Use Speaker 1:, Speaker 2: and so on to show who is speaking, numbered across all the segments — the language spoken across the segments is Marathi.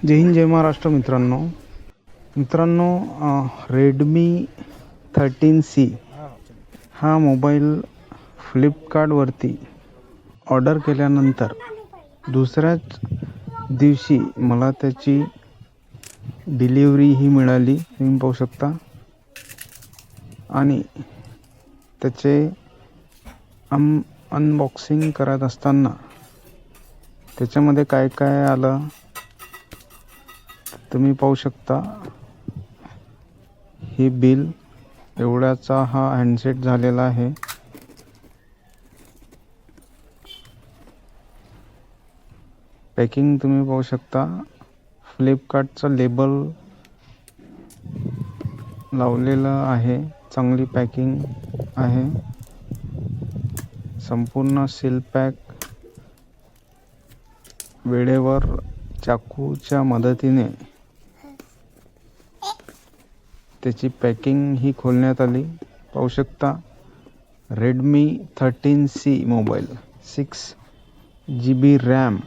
Speaker 1: जय हिंद जय महाराष्ट्र मित्रांनो. मित्रांनो रेडमी थर्टीन सी हा मोबाईल फ्लिपकार्टवरती ऑर्डर केल्यानंतर दुसऱ्याच दिवशी मला त्याची डिलिव्हरी ही मिळाली. तुम्ही पाहू शकता. आणि त्याचे अम अनबॉक्सिंग करत असताना त्याच्यामध्ये काय काय आलं? तुम्ही पाहू शकता हे बिल एवढ्याचा हा हँडसेट झालेला आहे. पॅकिंग तुम्ही पाहू शकता फ्लिपकार्टचं लेबल लावलेलं आहे चांगली पॅकिंग आहे. संपूर्ण सील पॅक वेळेवर चाकूच्या मदतीने त्याची पॅकिंग ही खोलण्यात आली. पाहू शकता Redmi thirteen C mobile six GB बी रॅम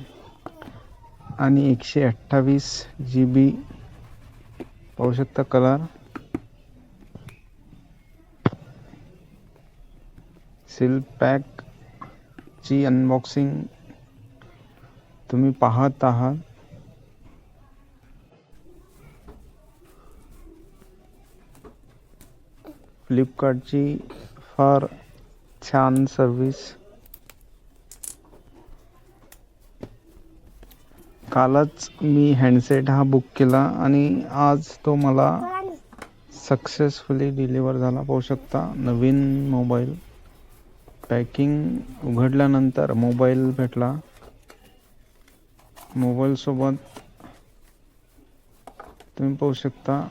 Speaker 1: आणि एकशे अठ्ठावीस जी बी पाहू शकता कलर सील पॅकची अनबॉक्सिंग तुम्ही पाहत आहात. फ्लिपकार्टची फार छान सर्विस कालच मी हँडसेट हा बुक केला आणि आज तो मला सक्सेसफुली डिलिव्हर झाला. पाहू शकता नवीन मोबाईल पॅकिंग उघडल्यानंतर मोबाईल भेटला. मोबाईलसोबत तुम्ही पाहू शकता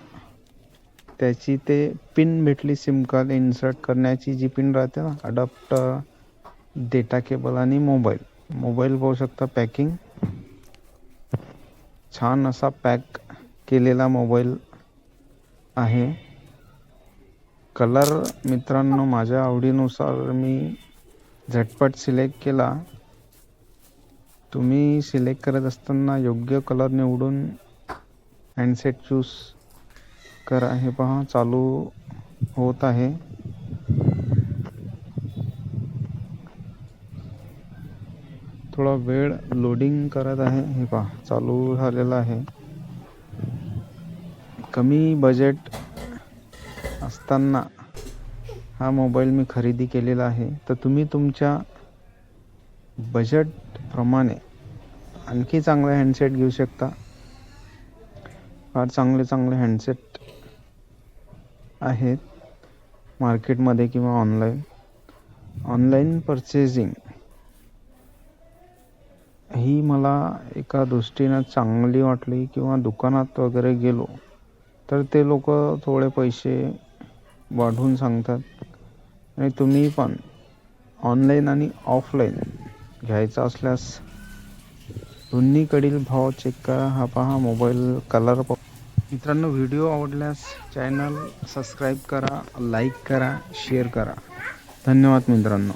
Speaker 1: त्याची ते पिन भेटली सिम कार्ड इन्सर्ट करण्याची जी पिन राहते ना अडॉप्ट डेटा केबल आणि मोबाईल मोबाईल पाहू शकता पॅकिंग छान असा पॅक केलेला मोबाईल आहे. कलर मित्रांनो माझ्या आवडीनुसार मी झटपट सिलेक्ट केला. तुम्ही सिलेक्ट करत असताना योग्य कलर निवडून हँडसेट चूज करा हे पहा चालू होत आहे. थोडा वेळ लोडिंग करत आहे. हे पहा चालू झालेलं आहे. कमी बजेट असताना हा मोबाईल मी खरेदी केलेला आहे. तर तुम्ही तुमच्या बजेटप्रमाणे आणखी चांगले हँडसेट घेऊ शकता. फार चांगले चांगले हँडसेट आहेत मार्केटमध्ये किंवा ऑनलाईन ऑनलाईन परचेजिंग ही मला एका दृष्टीनं चांगली वाटली किंवा दुकानात वगैरे गेलो तर ते लोक थोडे पैसे वाढवून सांगतात. आणि तुम्ही पण ऑनलाईन आणि ऑफलाईन घ्यायचा असल्यास दोन्हीकडील भाव चेक करा. हा पहा मोबाईल कलर मित्रांनो व्हिडिओ आवडल्यास चॅनल सबस्क्राईब करा लाईक करा शेअर करा. धन्यवाद मित्रांनो.